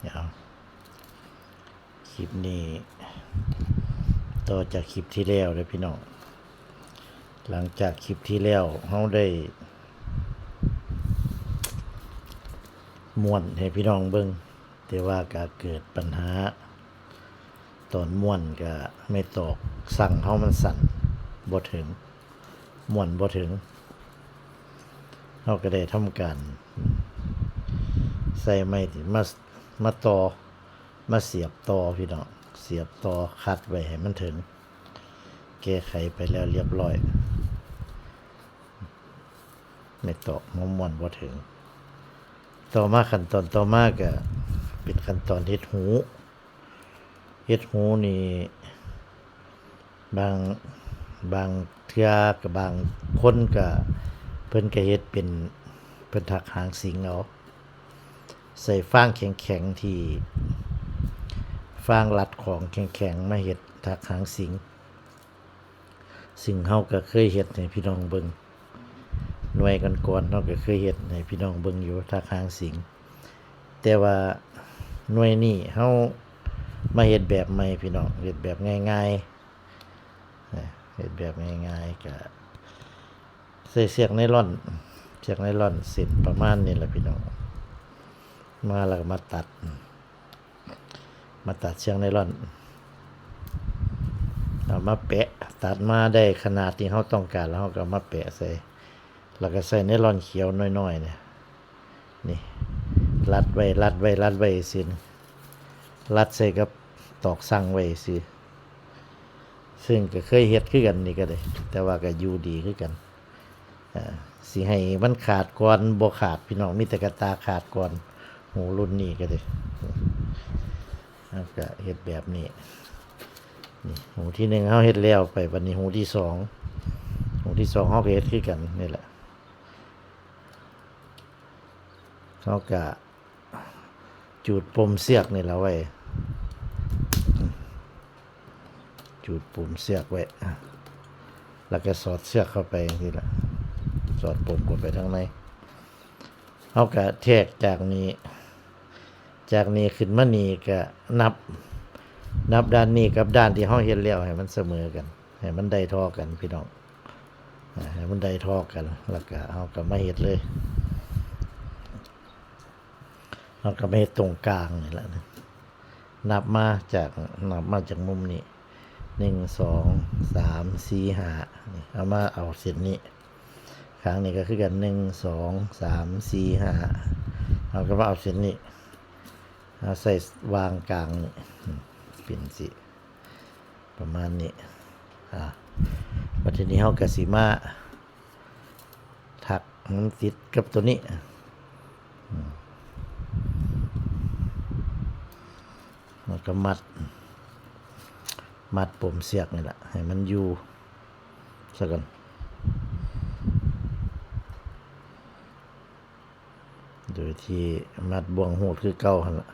เดี๋ยวคลิปนี้ต่อจากคลิปที่แล้วเลยพี่น้องหลังจากคลิปที่แล้วเขาได้ม่วนให้พี่น้องเบิงแต่ว่าก็เกิดปัญหา ตอนม่วนก็ไม่ตกสั่งเขามันสั่นบ่ถึงม่วนบ่ถึงเขาก็ได้ทำการ ใส่ไม้ที่มา มาต่อมาเสียบต่อพี่น้องเสียบต่อคัดไว้ให้มันถึง แก้ไขไปแล้วเรียบร้อย ไม่ตอกมม่วนบ่ถึง ต่อมาขั้นตอนต่อมาก็เป็นขั้นตอนเฮ็ดหูเฮ็ดหูนี่บางบางเทือกับบางคนก็เพิ่นก็เฮ็ดเป็นเพิ่นถักหางสิงเอา ใส่ฟางแข็งๆที่ฟางรัดของแข็งๆมาเฮ็ดถักหางสิง สิ่งเฮาก็เคยเฮ็ดให้พี่น้องเบิงหน่วยกันก่อนเฮาก็เคยเฮ็ดให้พี่น้องเบิงอยู่ถักหางสิง แต่ว่าหน่วยนี้เฮามาเฮ็ดแบบใหม่พี่น้องเฮ็ดแบบง่ายๆเฮ็ดแบบง่ายๆก็ใส่เสียกไนล่อนเสียกไนล่อนเส้นประมาณนี้แหละพี่น้อง มาแล้วก็มาตัด มาตัดเชือกไนล่อนเอามาแปะตัดมาได้ขนาดที่เขาต้องการแล้วเขาก็มาแปะใส่แล้วก็ใส่ไนล่อนเขียวน้อยๆเนี่ยนี่รัดไว้รัดไว้รัดไว้สิรัดใส่กับตอกสั่งไว้สิซึ่งก็เคยเฮ็ดคือกันนี่ก็ได้แต่ว่าก็อยู่ดีคือกันอ่าสิให้มันขาดก่อนบ่ขาดพี่น้องมีแต่กระตาขาดก่อน หูรุ่นนี้ก็ได้แล้วก็เฮ็ดแบบนี้นี่หูที่หนึ่งเขาเฮ็ดแล้วไปวันนี้หูที่สองหูที่สองเขาก็เฮ็ดคือกันนี่แหละเขาก็จูดปมเสียกนี่แหละไว้จูดปุ่มเสียกไว้แล้วก็สอดเสือกเข้าไปนี่แหละสอดปุ่มเข้าไปทั้งในเขาก็แทกจากนี้ จากนี้ขึ้นมานี่ก็นับ นับด้านนี้กับด้านที่ห้องเห็นแล้วให้มันเสมอกัน ให้มันได้ทอกันพี่น้องให้มันได้ทอกัน แล้วก็เอากับมาเห็ดเลยเอากับมาเห็ดตรงกลางนี่แหละนะนับมาจากนับมาจากมุมนี้หนึ่งสองสามสี่ห้าเอามาเอาเส้นนี้ครั้งนี้ก็คือกันหนึ่งสองสามสี่ห้าเอาก็มาเอาเส้นนี้ เอาใส่วางกลางนี่เป็นสิ ประมาณนี้ อ่าปัทีนี้เฮากะสิมาถักมันติดกับตัวนี้มแล้วก็มัด มัดปมเสียกนี่แหละให้มันอยู่สักกันโดยที่มัดบ่วงโหดคือเก่าหันละ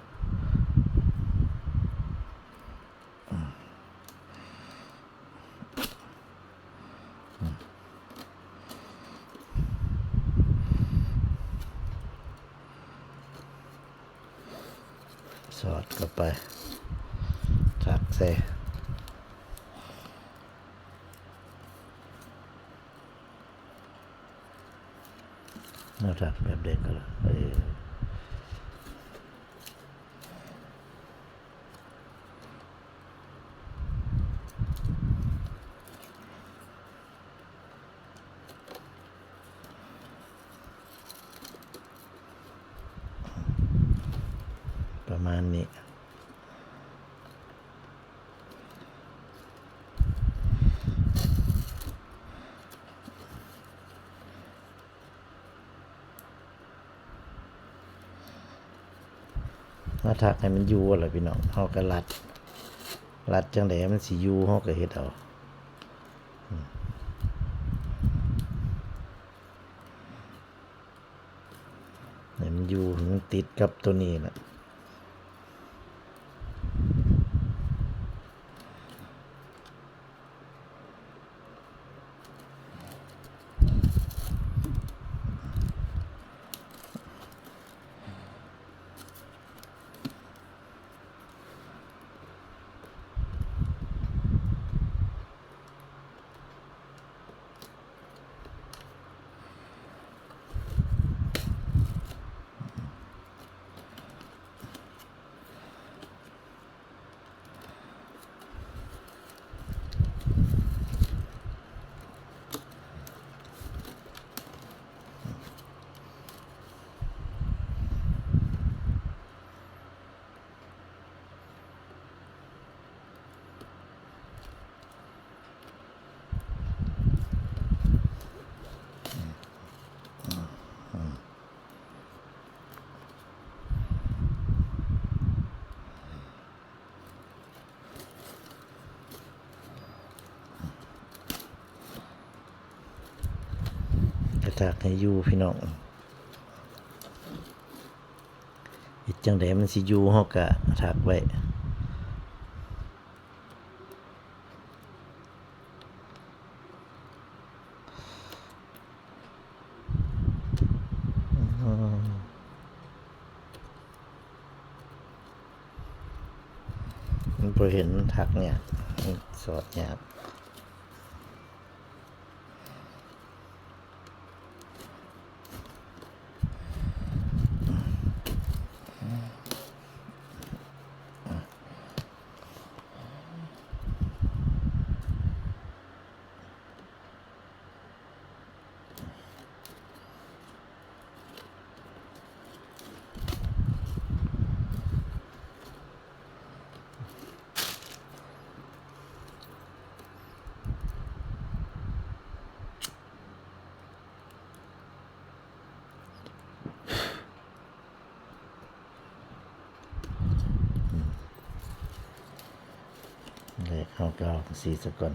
สอดเข้าไปถักใส่น่าถักแบบเด็กก็แล้วเออประ มาณนี้มาถักให้มันอยู่อะไรพี่น้องเฮาก็รัด รัดจังไดมันสิอยู่เฮาก็เฮ็ดเอาอืมให้มันอยู่ให้มันติดกับตัวนี้น่ะ ถักให้อยู่พี่น้องเฮ็ดจังไดมันสิอยู่เฮาก็ถักไว้มันพอเห็นถักเนี่ยสอดหยาบเลยเของเก่าสีสก่อน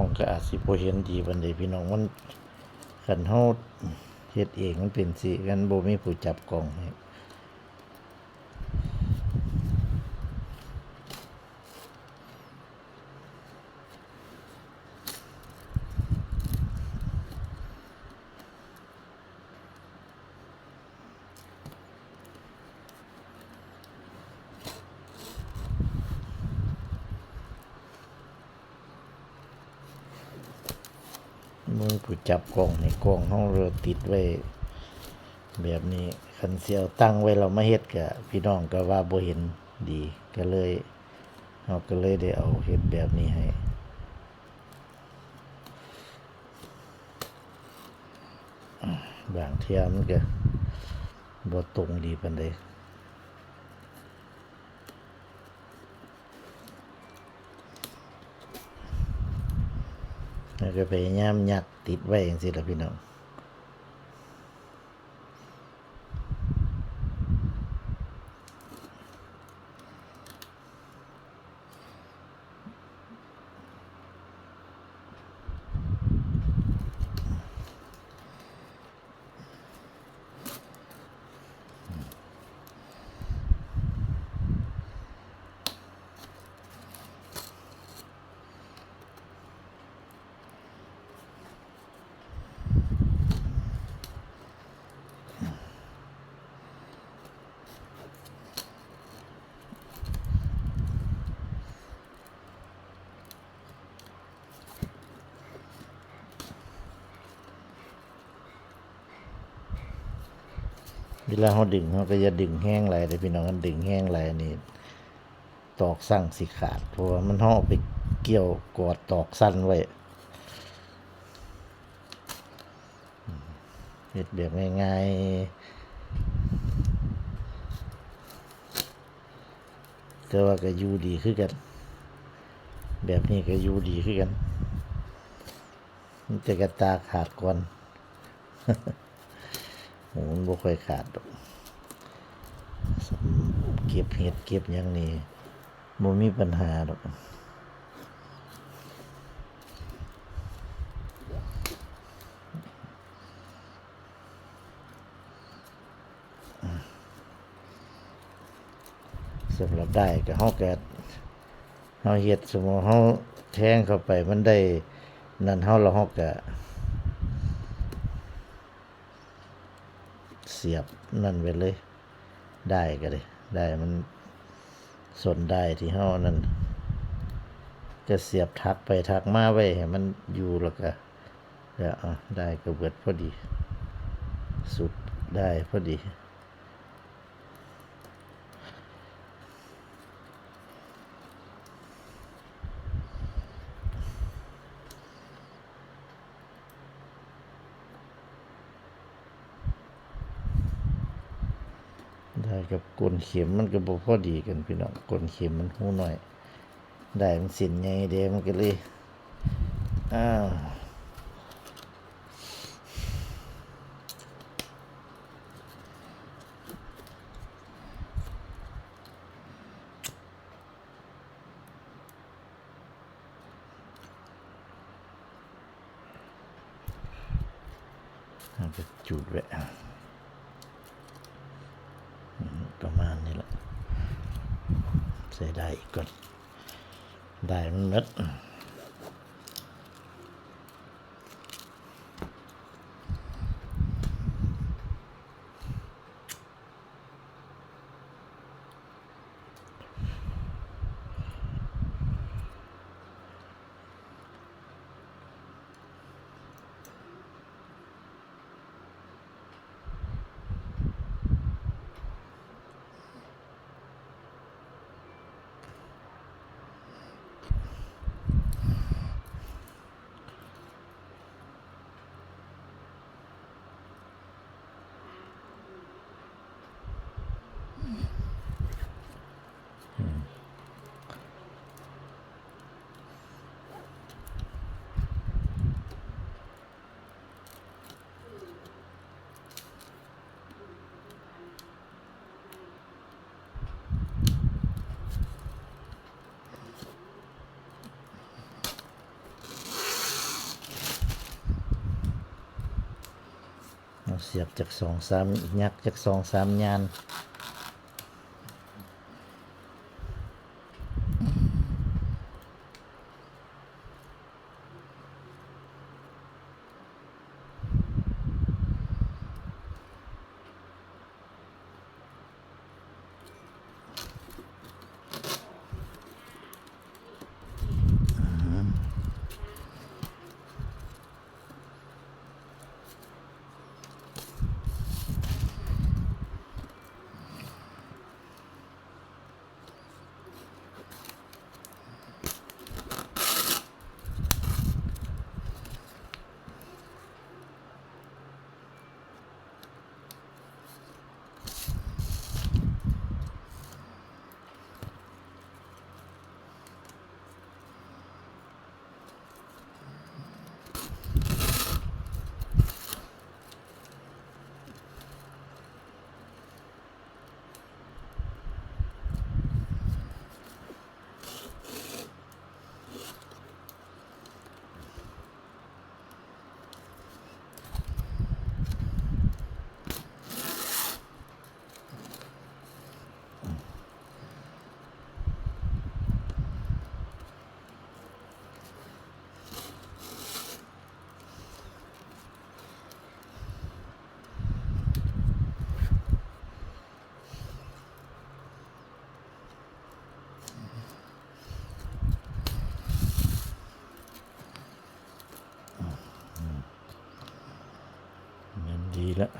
ของก็อาจสิบ่เห็นดีบันเดพี่น้องมันขันเฮาเฮ็ดเองมันเป็นสิกันบ่มีผู้จับกล้องให้ มืับกล้องในกล้องห้องเราติดไว้ แบบนี้คันเสียวตั้งไว้เราไมาเฮ็ดกับพี่น้องก็ว่าบ่เห็นดีก็เลยเราก็เลยได้เอาเฮ็ดแบบนี้ให้บางเทียมันก็บ่ตรงดีปานใด แล้วก็พยายามยัดติดไว้จังซี่ล่ะพี่น้อง เวลาเขาดึงเขาก็จะดึงแห้งไหลแต่พี่น้องกันดึงแห้งไหลนี่ตอกสั่งสิขาดเพราะว่ามันห่อไปเกี่ยวกอดตอกสั้นไว้เฮ็ดแบบง่ายๆแต่ว่าก็อยู่ดีขึ้นกัน แบบนี้ก็อยู่ดีขึ้นกันมันจะกระตาขาดก่อน มันบ่ค่อยขาดดอกเก็บเห็ดเก็บหยังนี่บ่มีปัญหาดอกสสำหรับได้ก็เฮาก็เฮาเฮ็ดสมมุติเฮาแทงเข้าไปมันได้ นั่นเฮาแล้วเฮาก็ เสียบนั่นไปเลย ได้ก็เลยได้มันสนได้ที่ห้านั่นจะเสียบทักไปทักมาไว้ให้มันอยู่แล้วก็แล้วอะได้ก็เบิดพอดี สุดได้พอดี ได้กับกลเข็มมันก็บ่พอดีกันพี่น้องกลเข็มมันหูหน่อย ได้มันสินใหญ่เด้มันก็เลยอ้าวเอาไปจุดไว้อืมประมาณนี้แหละใส่ได้อีกก่อน ได้มันหมด เสียบจากสองสามยักจากสองสามยาน แล้ว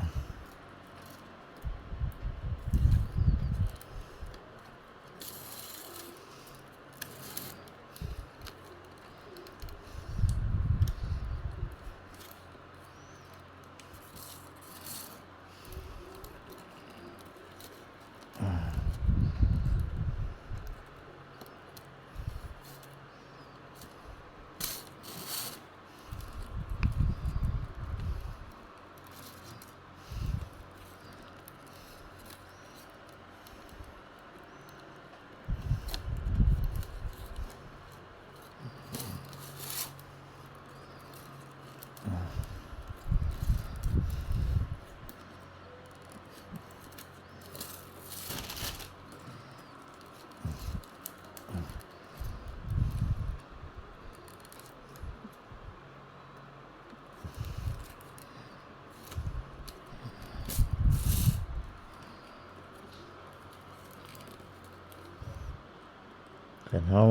คันเฮา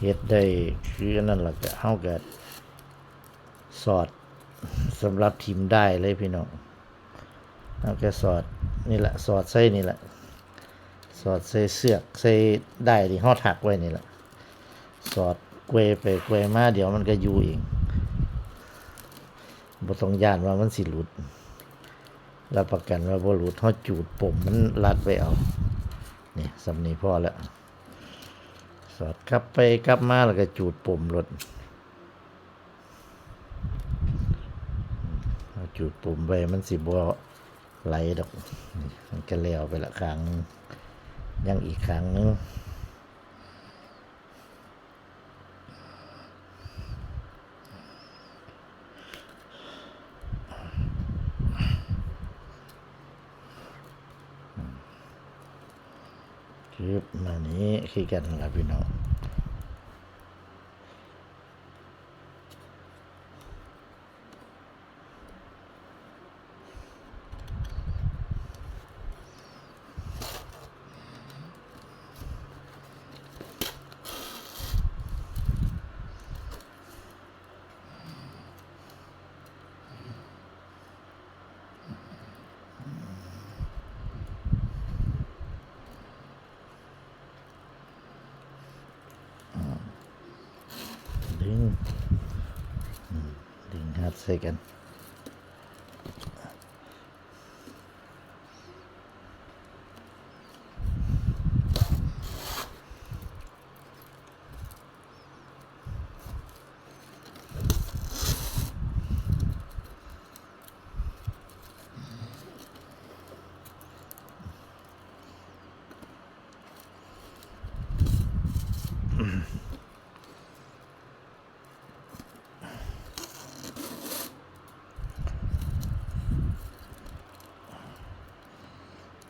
เฮ็ดได้คืออันนั้นล่ะก็เฮาก็สอดสำหรับทีมได้เลยพี่น้องเฮาก็สอดนี่แหละสอดใส่นี่แหละ สอดใส่เสือกใส่ได้ที่เฮาถักไว้นี่แหละ สอดเกวไปเกวมาเดี๋ยวมันก็อยู่เองบ่ต้องย่านว่ามันสิหลุดรับประกันว่าบ่หลุดเฮาจูดปมมันรัดไว้เอา สำนีพอแล้ว สอดกลับไปกลับมาแล้วก็จูดปุ่มรถจูดปุ่มไปมันสิบวไหลดอก มันก็แล้วไปละครั้งยังอีกครั้งนึงคือมานี้คือ กันล่ะพี่น้อง ดึงอืมดึ ง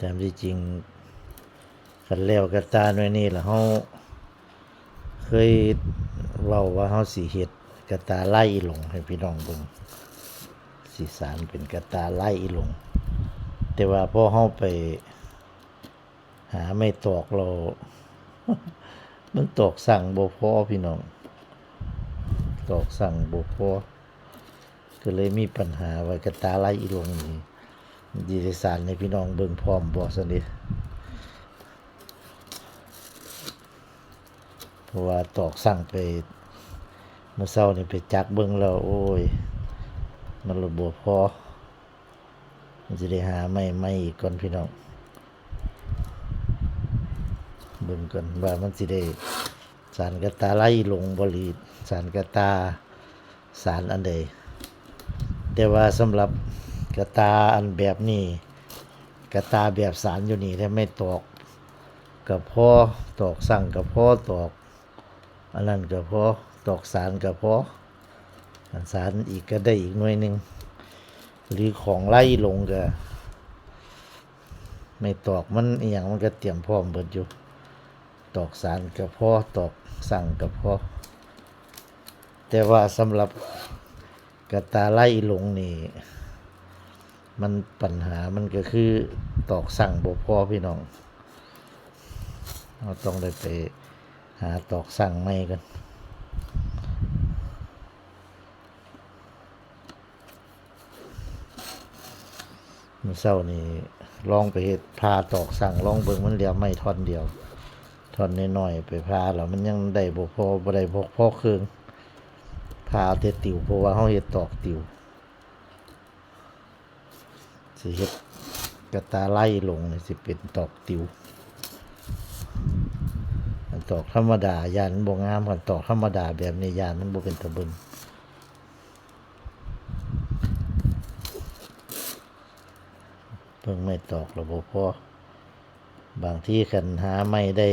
ฮัดใส่กันแต่ที่จริงกันแล้วกันตาหน่วยนี่แหละเฮาเคยเว้าว่าเฮาสิเฮ็ดกระตาไล่อีหลงให้พี่น้องเบิ่งสิสารเป็นกระตาไล่อีหลง แต่ว่าพอเฮาไป หาไม่ตอกเรา มันตอกสั่งบ่พอพี่น้อง ตอกสั่งบ่พอก็เลยมีปัญหาว่ากระตาไล่อีหลงนี่ ดีได้สารในพี่น้องเบิ่งพร้อมบ่สนิทเพราะว่าตอกสั่งไปเมื่อเช้านี่ไปจักเบิ่งแล้ว โอ้ย มันระบบพอมันจะได้หาไม่ไม่อีกก่อนพี่น้อง เบิ่งก่อนว่ามันสิได้สารกระตาไล่ลงบริสารกระตาสารอันใดแต่ว่าสำหรับ กระตาอันแบบนี้กระตาแบบสารอยู่นี่ถ้าไม่ตอกกับพ่อตอกสั่งกับพ่อตอกอันนั้นกับพ่อตอกสารกับพ่ออันสารอีกก็ได้อีกหน่วยหนึ่งหรือของไล่ลงก็ไม่ตอกมันอหย่างมันก็เตรียมพร้อมเบิดอยู่ ตอกสารกับพ่อตอกสั่งกับพ่อแต่ว่าสำหรับกระตาไล่ลงนี่ มันปัญหามันก็คือตอกสั่งบ่พอพี่น้องเราต้องได้ไปหาตอกสั่งใหม่กันมื่อเช้านี่ลองไปเฮ็ดพาตอกสั่งลองเบิ่งมันเหลือไม่ท่อนเดียวท่อนน้อยๆไปพาแล้วมันยังได้บ่พอบ่ได้พอพอเครื่องพาแต่ติวเพราะว่าเฮาเฮ็ดตอกติว สิเฮ็ดกระตาไล่ลงนี่สิเป็นตอกติวอันตอกธรรมดายานมันบ่งามกันตอกธรรมดาแบบนี้ยานมันบ่เป็นตะบิงเพิ่งไม่ตอกระบบพอบางที่คันหาไม่ได้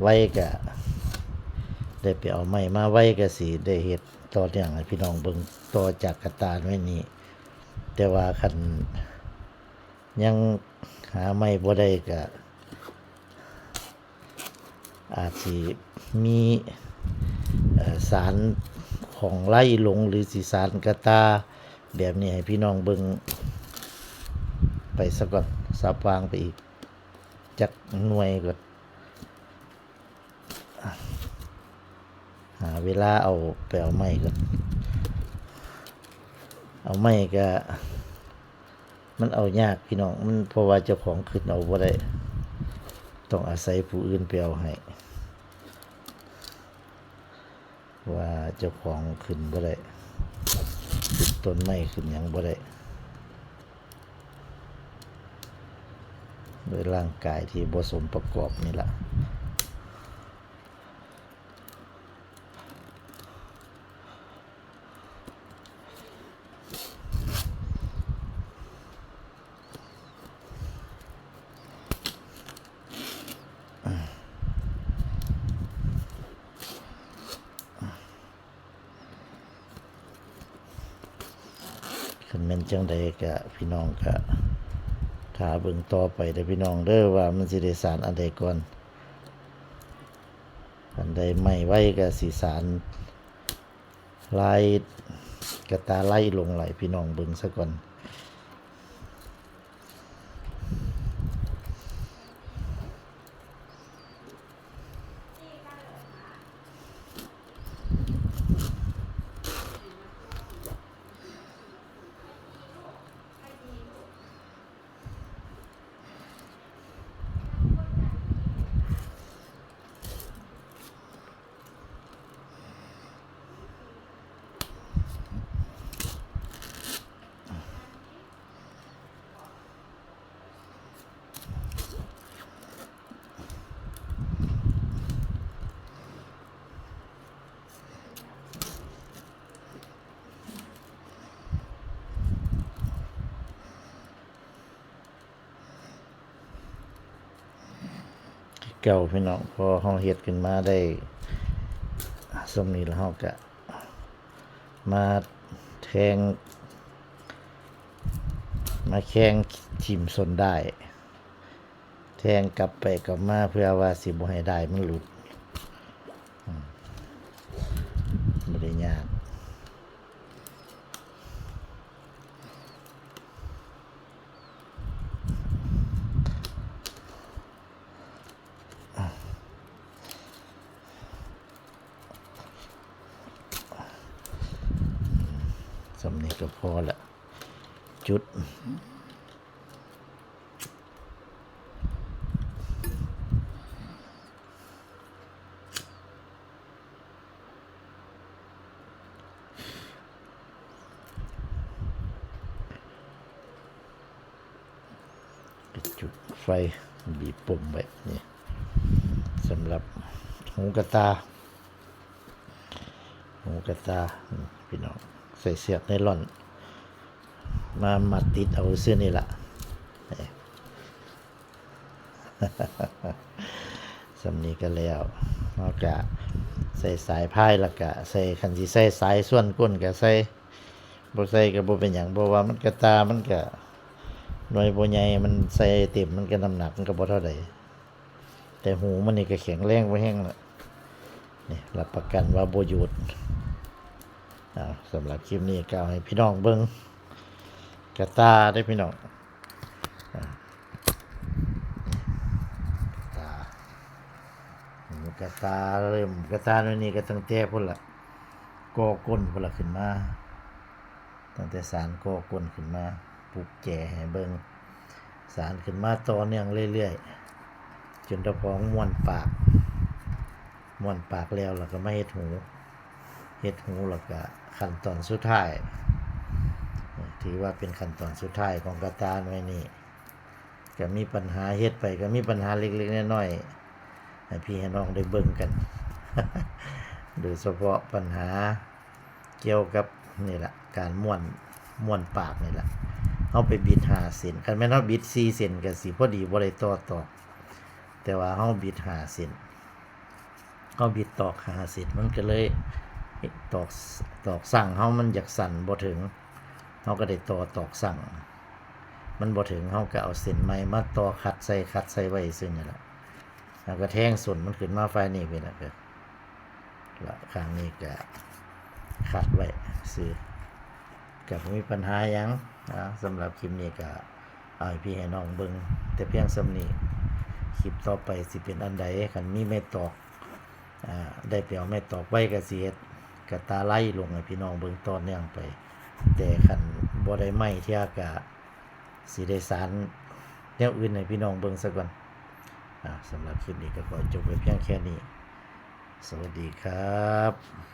ไว้กะ ได้ไปเอาไม้มาไว้กะสิได้เฮ็ดต่อเนื่องพี่น้องเบิ่งต่อจากกระตาไว้นี้ แต่ว่าคันยังหาไม่บ่ได้ก็อาจสิมีสารของไล่ลงหรือสีสารกระตา แบบนี้ให้พี่น้องเบิงไปสักก่อนสับวางไปอีก จักหน่วยก่อนหาเวลาเอาแปลวหม่ก่อน เอาไม้ก็มันเอายากพี่น้องมันเพราะว่าเจ้าของขึ้นเอาบ่ได้ ต้องอาศัยผู้อื่นไปเอาให้ว่าเจ้าของขึ้นบ่ได้ขึ้นต้นไม้ขึ้นหยังบ่ได้โดยร่างกายที่บสมประกอบนี่แหละ จังใดกะพี่น้องกะถ้าเบิ่งต่อไปเด้อพี่น้องเด้อว่ามันสิได้สารอันใดก่อนอันใดไม่ไว้ก็สิสารลายกระตาไล่ลงไหลพี่น้องเบิ่งซะก่อน เก่าพี่น้องพอเฮาเฮ็ดขึ้นมาได้สมนี้แล้วเฮาก็มาแทง มาแข่งทีมสนได้ แทงกลับไปกลับมาเพื่อว่าสิบ่ให้ได้มันหลุดอืมบ่ได้ยาก สำนี้ก็พอละ จุด จุดไฟบีบปุ่มไว้นี่สำหรับหูกระตาหูกระตาพี่น้องใส่เสียกไนล่อน มามาติดเอาเสื้อนี่ละสำนีก็แล้วนอกจากใส่สายพายแล้วก็ใส่คันสิใส่สายส่วนก้นก็ใส่บ่ใส่ก็บ่เป็นหยังเพราะว่ามันกระตามันก็ หน่วยบ่ใหญ่มันใส่เต็มมันก็น้ำหนักมันก็บ่เท่าใดแต่หูมันนี่ก็แข็งแรงบ่แห้งละนี่รับประกันว่าโบหยุดอ่าสำหรับคลิปนี้ก็ให้พี่น้องเบิ้งกระตาได้พี่น้องอ่ากระตากระตาเริ่มกระตาโน่นนี่ก็ตั้งแต่พุ่นละก่อก้นพุ่นละขึ้นมาตั้งแต่สารก่อก้นขึ้นมา ปลูกแก่ให้เบิ้งสารขึ้นมาต่อเนื่องเรื่อยๆ จนตะพองม้วนปากม้วนปากแล้วแล้วก็ไม่เฮ็ดหูเฮ็ดหูแล้วก็ขั้นตอนสุดท้าย ถือว่าเป็นขั้นตอนสุดท้ายของกระตาหน่วยนี้ก็มีปัญหาเฮ็ดไปก็มีปัญหาเล็กๆน้อยๆให้พี่ให้น้องได้เบิ่งกัน โดยเฉพาะปัญหาเกี่ยวกับนี่แหละการม้วนม้วนปากนี่แหละ เอาไปบิดหาเส้นคันแม่นเฮาบิด4เส้นก็สิพอดีบ่ได้ต่อตอกแต่ว่าเฮาบิดหาเส้นเขาบิดตอกหาเสร็จมันก็เลยตอกตอกสั่งเขามันอยากสั่นบ่ถึงเขาก็ได้ต่อตอกสั่ง มันบ่ถึงเขาก็เอาเส้นไม้มาต่อขัดใส่ขัดใส่ไว้ซึ่งนี่แหละแล้วก็แทงส่วนมันขึ้นมาไฟนี่ไปแล้วก็ละข้างนี้ก็ขัดไว้ซื้อกับมีปัญหายัง นะสำหรับคลิปนี้ก็เอาให้พี่ให้น้องเบิงแต่เพียงสำนีคลิปต่อไปสิเป็นอันใดคันมีไม่ตอกอ่าได้ไปเอาแม่ตอกไว้ก็สิเฮ็ดกะตาไล่ลงให้พี่น้องเบิงตอนเนื่องไป แต่คันบ่ได้ไหมเที่ยก็สิได้สารแนวอื่นให้พี่น้องเบิงซะก่อนสำหรับคลิปนี้ก็ขอจบไว้เพียงแค่นี้ สวัสดีครับ